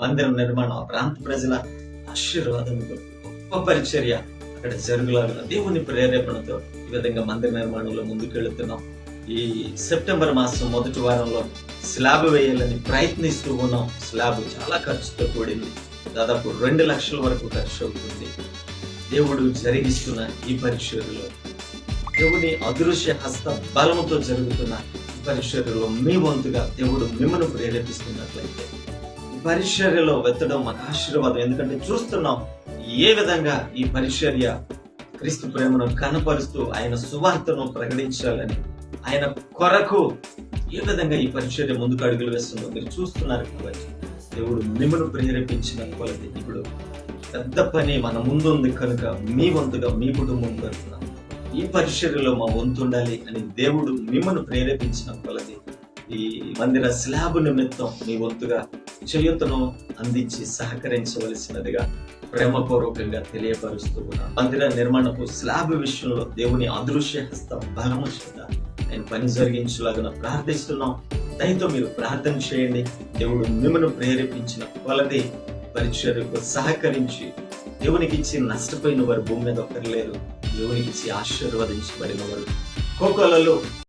మందిరం నిర్మాణం ఆ ప్రాంత ప్రజల ఆశీర్వాదం గొప్ప పరిచర్య అక్కడ జరుగులాగా దేవుని ప్రేరేపణతో ఈ విధంగా మందిర నిర్మాణంలో ముందుకెళ్తున్నాం. ఈ సెప్టెంబర్ మాసం మొదటి వారంలో స్లాబ్ వేయాలని ప్రయత్నిస్తూ ఉన్నాం. స్లాబ్ చాలా ఖర్చుతో కూడింది. దాదాపు రెండు లక్షల వరకు ఖర్చు అవుతుంది. దేవుడు జరిగిస్తున్న ఈ పరిచర్యలో దేవుని అదృశ్య హస్త బలముతో జరుగుతున్న ఈ పరిచర్యలో మీ వంతుగా దేవుడు మిమ్మల్ని ప్రేరేపిస్తున్నట్లయితే పరిచర్యలో వెత్తడం మన ఆశీర్వాదం. ఎందుకంటే చూస్తున్నాం ఏ విధంగా ఈ పరిచర్య క్రీస్తు ప్రేమను కనపరుస్తూ ఆయన సువార్తను ప్రకటించాలని ఆయన కొరకు ఏ విధంగా ఈ పరిచర్య ముందుకు అడుగులు వేస్తుందో మీరు చూస్తున్నారు కాబట్టి దేవుడు మిమ్మల్ని ప్రేరేపించిన కొలది. ఇప్పుడు పెద్ద పని మన ముందుంది కనుక మీ వంతుగా మీ కుటుంబం పెడుతున్నాం ఈ పరిచర్యలో మా వంతు ఉండాలి అని దేవుడు మిమ్మల్ని ప్రేరేపించిన కొలది. ఈ మందిర స్లాబ్ నిమిత్తం మీ వంతుగా చేయుతను అందించి సహకరించవలసినదిగా ప్రేమపూర్వకంగా తెలియపరుస్తూ ఉన్నాను. మందిర నిర్మాణపు స్లాబ్ విషయంలో దేవుని అదృశ్య హస్త బలము చేత నేను పని జరిగించలాగా ప్రార్థిస్తున్నాం. దయతో మీరు ప్రార్థన చేయండి. దేవుడు మిమ్మను ప్రేరేపించిన కొలది పరిచర్యకు సహకరించి దేవునికి ఇచ్చి నష్టపోయిన వారు భూమి మీద ఒక్కరు లేరు. దేవునికి ఇచ్చి ఆశీర్వదించబడిన వారు. కోకోలలో